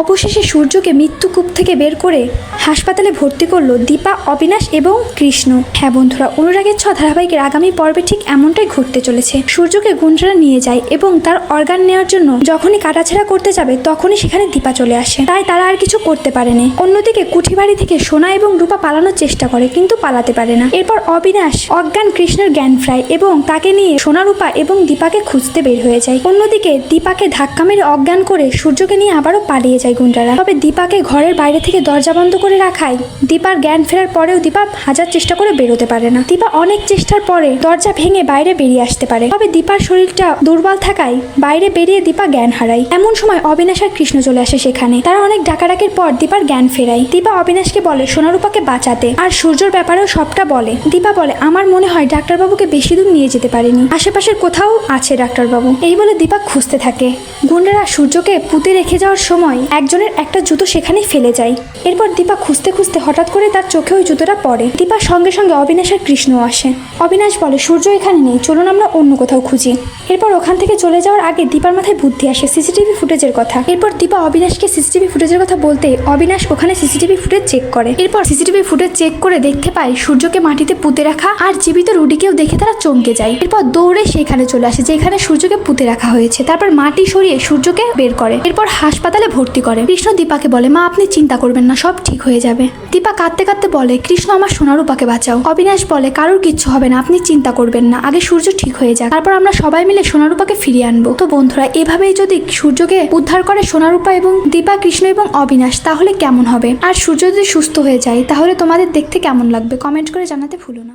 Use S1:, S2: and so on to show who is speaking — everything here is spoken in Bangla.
S1: অবশেষে সূর্যকে মৃত্যুকূপ থেকে বের করে হাসপাতালে ভর্তি করল দীপা, অবিনাশ এবং কৃষ্ণ। হ্যাঁ বন্ধুরা, অনুরাগের ছ ধারাবাহিকের আগামী পর্বে ঠিক এমনটাই ঘটতে চলেছে। সূর্যকে গুন্ডরা নিয়ে যায় এবং তার অর্গান নেওয়ার জন্য যখনই কাটাছেড়া করতে যাবে তখনই সেখানে দীপা চলে আসে। তাই তারা আর কিছু করতে পারেনি। অন্যদিকে কুঠিবাড়ি থেকে সোনা এবং রূপা পালানোর চেষ্টা করে কিন্তু পালাতে পারে না। এরপর অবিনাশ অজ্ঞান কৃষ্ণের জ্ঞান ফ্রায় এবং তাকে নিয়ে সোনা, রূপা এবং দীপাকে খুঁজতে বের হয়ে যায়। অন্যদিকে দীপাকে ধাক্কা মেরে অজ্ঞান করে সূর্যকে নিয়ে আবারও পালিয়ে যায়। গুন্ডারা। তবে দীপাকে ঘরের বাইরে থেকে দরজা বন্ধ করে রাখায় দীপার জ্ঞান ফেরার পরেও দীপা হাজার চেষ্টা করে বেরোতে পারে না। দীপা অনেক চেষ্টার পরে দরজা ভেঙে বাইরে বেরিয়ে আসতে পারে। তবে দীপার শরীরটা দুর্বল থাকায় বাইরে বেরিয়ে দীপা জ্ঞান হারায়। এমন সময় অবিনাশ আর কৃষ্ণ চলে আসে সেখানে। তারা অনেক ডাকাডাকির পর দীপার জ্ঞান ফেরায়। দীপা অবিনাশকে বলে, সোনারূপাকে বাঁচাতে। আর সূর্যর ব্যাপারেও সবটা বলে। দীপা বলে, আমার মনে হয় ডাক্তারবাবুকে বেশি দূর নিয়ে যেতে পারেনি। আশেপাশের কোথাও আছে ডাক্তারবাবু। এই বলে দীপা খুঁজতে থাকে। গুন্ডারা সূর্যকে পুঁতে রেখে যাওয়ার সময় একজনের একটা জুতো সেখানে ফেলে যায়। এরপর দীপা খুঁজতে খুঁজতে হঠাৎ করে তার চোখে ওই জুতোটা পড়ে। দীপার সঙ্গে সঙ্গে অবিনাশ আর কৃষ্ণ আসে। অবিনাশ বলে, সূর্য এখানে নেই, চলুন আমরা অন্য কোথাও খুঁজি। এরপর ওখান থেকে চলে যাওয়ার আগে দীপার মাথায় বুদ্ধি আসে সিসিটিভি ফুটেজের কথা। এরপর দীপা অবিনাশকে সিসিটিভি ফুটেজের কথা বলতে অবিনাশ ওখানে সিসিটিভি ফুটেজ চেক করে। এরপর সিসিটিভি ফুটেজ চেক করে দেখতে পায় সূর্যকে মাটিতে পুঁতে রাখা আর জীবিত রুডিকেও দেখে তারা চমকে যায়। এরপর দৌড়ে সেখানে চলে আসে, যেখানে সূর্যকে পুঁতে রাখা হয়েছে। তারপর মাটি সরিয়ে সূর্যকে বের করে। এরপর হাসপাতালে ভর্তি করে। কৃষ্ণ দীপাকে বলে, মা, আপনি চিন্তা করবেন না, সব ঠিক হয়ে যাবে। দীপা কাঁদতে কাঁদতে বলে, কৃষ্ণ আমার সোনারূপাকে বাঁচাও। অবিনাশ বলে, কারোর কিচ্ছু হবে না, আপনি চিন্তা করবেন না, আগে সূর্য ঠিক হয়ে যাক, তারপর আমরা সবাই মিলে সোনারূপাকে ফিরিয়ে আনব। তো বন্ধুরা, এভাবেই যদি সূর্যকে উদ্ধার করে সোনারূপা এবং দীপা, কৃষ্ণ এবং অবিনাশ, তাহলে কেমন হবে? আর সূর্য যদি সুস্থ হয়ে যায়, তাহলে তোমাদের দেখতে কেমন লাগবে? কমেন্ট করে জানাতে ভুলো না।